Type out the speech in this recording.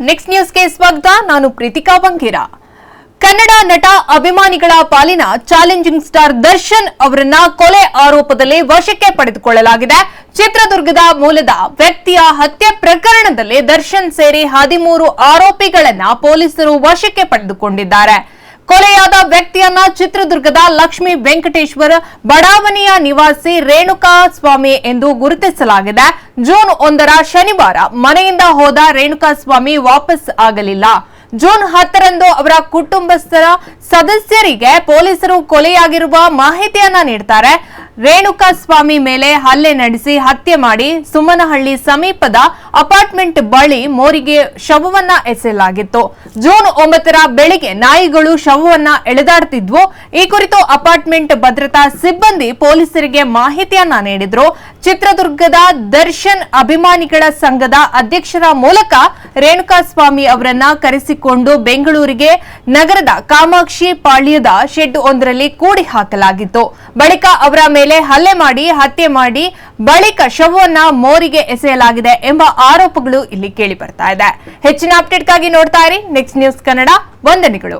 Next ನ್ಯೂಸ್ಗೆ ಸ್ವಾಗತ. ನಾನು ಪ್ರೀತಿಕಾ ಬಂಗೀರ. ಕನ್ನಡ ನಟ ಅಭಿಮಾನಿಗಳ ಪಾಲಿನ ಚಾಲೆಂಜಿಂಗ್ ಸ್ಟಾರ್ ದರ್ಶನ್ ಅವರನ್ನ ಕೊಲೆ ಆರೋಪದಲ್ಲಿ ವಶಕ್ಕೆ ಪಡೆದುಕೊಳ್ಳಲಾಗಿದೆ. ಚಿತ್ರದುರ್ಗದ ಮೂಲದ ವ್ಯಕ್ತಿಯ ಹತ್ಯೆ ಪ್ರಕರಣದಲ್ಲಿ ದರ್ಶನ್ ಸೇರಿ ಹದಿಮೂರು ಆರೋಪಿಗಳನ್ನ ಪೊಲೀಸರು ವಶಕ್ಕೆ ಪಡೆದುಕೊಂಡಿದ್ದಾರೆ. ಕೊಲೆಯಾದ ವ್ಯಕ್ತಿಯನ್ನ ಚಿತ್ರದುರ್ಗದ ಲಕ್ಷ್ಮೀ ವೆಂಕಟೇಶ್ವರ ಬಡಾವಣೆಯ ನಿವಾಸಿ ರೇಣುಕಾ ಸ್ವಾಮಿ ಎಂದು ಗುರುತಿಸಲಾಗಿದೆ. ಜೂನ್ ಒಂದರ ಶನಿವಾರ ಮನೆಯಿಂದ ಹೋದ ರೇಣುಕಾ ಸ್ವಾಮಿ ವಾಪಸ್ ಆಗಲಿಲ್ಲ. ಜೂನ್ ಹತ್ತರಂದು ಅವರ ಕುಟುಂಬಸ್ಥರ ಸದಸ್ಯರಿಗೆ ಪೊಲೀಸರು ಕೊಲೆಯಾಗಿರುವ ಮಾಹಿತಿಯನ್ನ ನೀಡ್ತಾರೆ. ರೇಣುಕಾ ಸ್ವಾಮಿ ಮೇಲೆ ಹಲ್ಲೆ ನಡೆಸಿ ಹತ್ಯೆ ಮಾಡಿ ಸುಮ್ಮನಹಳ್ಳಿ ಸಮೀಪದ ಅಪಾರ್ಟ್ಮೆಂಟ್ ಬಳಿ ಮೋರಿಗೆ ಶವವನ್ನ ಎಸೆಯಲಾಗಿತ್ತು. ಜೂನ್ ಒಂಬತ್ತರ ಬೆಳಿಗ್ಗೆ ನಾಯಿಗಳು ಶವವನ್ನ ಎಳೆದಾಡ್ತಿದ್ವು. ಈ ಕುರಿತು ಅಪಾರ್ಟ್ಮೆಂಟ್ ಭದ್ರತಾ ಸಿಬ್ಬಂದಿ ಪೊಲೀಸರಿಗೆ ಮಾಹಿತಿಯನ್ನ ನೀಡಿದ್ರು. ಚಿತ್ರದುರ್ಗದ ದರ್ಶನ್ ಅಭಿಮಾನಿಗಳ ಸಂಘದ ಅಧ್ಯಕ್ಷರ ಮೂಲಕ ರೇಣುಕಾ ಸ್ವಾಮಿ ಅವರನ್ನ ಕರೆಸಿಕೊಂಡು ಬೆಂಗಳೂರಿಗೆ ನಗರದ ಕಾಮಾಕ್ಷಿ ಪಾಳ್ಯದ ಶೆಡ್ ಒಂದರಲ್ಲಿ ಕೂಡಿ ಹಾಕಲಾಗಿತ್ತು. ಬಳಿಕ ಅವರ ಮೇಲೆ ಹಲ್ಲೆ ಮಾಡಿ, ಹತ್ಯೆ ಮಾಡಿ ಬಳಿಕ ಶವವನ್ನ ಮೋರಿಗೆ ಎಸೆಯಲಾಗಿದೆ ಎಂಬ ಆರೋಪಗಳು ಇಲ್ಲಿ ಕೇಳಿ ಬರ್ತಾ ಇದೆ. ಹೆಚ್ಚಿನ ಅಪ್ಡೇಟ್ಗಾಗಿ ನೋಡ್ತಾ ಇರಿ. ನೆಕ್ಸ್ಟ್ ನ್ಯೂಸ್ ಕನ್ನಡ ವಂದನೆಗಳು.